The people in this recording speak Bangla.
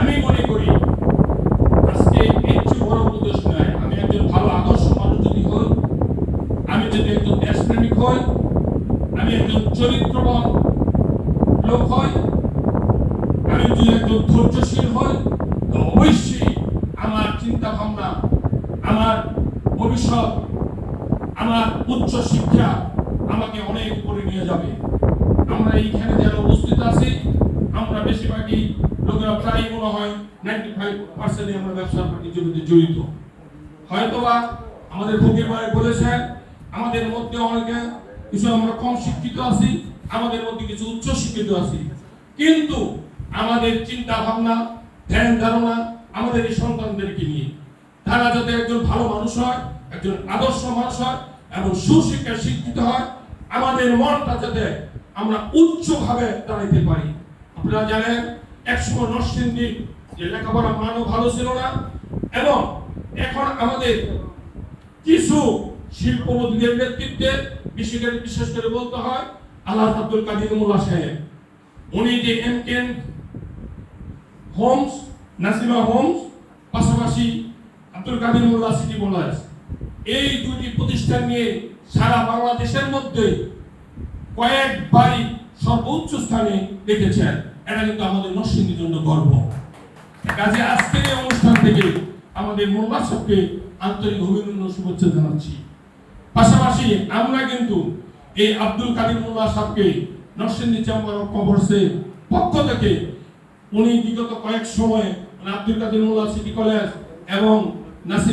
আমি মনে করি আজকে এর চেয়ে বড় প্রদর্শন নয়। আমি একজন ভালো আদর্শ মানুষ যদি হই, আমি যদি একজন দেশপ্রেমিক হই, আমি একজন চরিত্রবান লোক হই, আমি যদি একজন ধৈর্যশীল হই, তো অবশ্যই আমার চিন্তা ভাবনা আমার ভবিষ্যৎ, আমার উচ্চ শিক্ষা আমাকে অনেক উপরে নিয়ে যাবে। আমরা এইখানে যারা উপস্থিত আছি, আমরা বেশিরভাগই লোকেরা প্রায় মনে হয় নাইনটি ফাইভ পার্সেন্টই আমরা ব্যবসার বাণিজ্যের মধ্যে জড়িত। হয়তোবা আমাদের ফকির ভাই বলেছেন, আমাদের মধ্যে অনেকে কিছু আমরা কম শিক্ষিত আছি, আমাদের মধ্যে কিছু উচ্চ শিক্ষিত আছি। কিন্তু আমাদের চিন্তা ভাবনা ধ্যান ধারণা আমাদের এই সন্তানদেরকে নিয়ে। তারা যাতে একজন ভালো মানুষ হয়, একজন আদর্শ মানুষ হয় এবং সুশিক্ষায় শিক্ষিত হয়, আমাদের মনটা যাতে আমরা উচ্চভাবে দাঁড়াইতে পারি। আপনারা জানেন একসময় নরসিংদী যে লেখাপড়া মানও ভালো ছিল না, এবং এখন আমাদের কিছু শিল্পপতিদের নেতৃত্বে বিশেষ বিশেষ করে বলতে হয় আল্লাহ আব্দুল কাদির মোল্লা সাহেব। উনি যে এম কেন হোমস, নাসিমা হোমস, পাশাপাশি আব্দুল কাদির মোল্লা সিটি বোলার্স, এই দুটি প্রতিষ্ঠান নিয়ে সারা বাংলাদেশের মধ্যে কয়েকবারই সর্বোচ্চ স্থানে রেখেছেন। এটা কিন্তু আমাদের নরসিংদীর জন্য গর্ব। কাজে আজকের এই অনুষ্ঠান থেকে আমাদের মোল্লা সাহেবকে আন্তরিক অভিনন্দন শুভেচ্ছা জানাচ্ছি। পাশাপাশি আমরা কিন্তু এই আব্দুল কাদির মোল্লা সাহেবকে নরসিংদী চেম্বার অফ কমার্সের পক্ষ থেকে উনি বিগত কয়েক সময় মানে আব্দুল কাদির মোল্লা সিটি কলেজ এবং নাসিম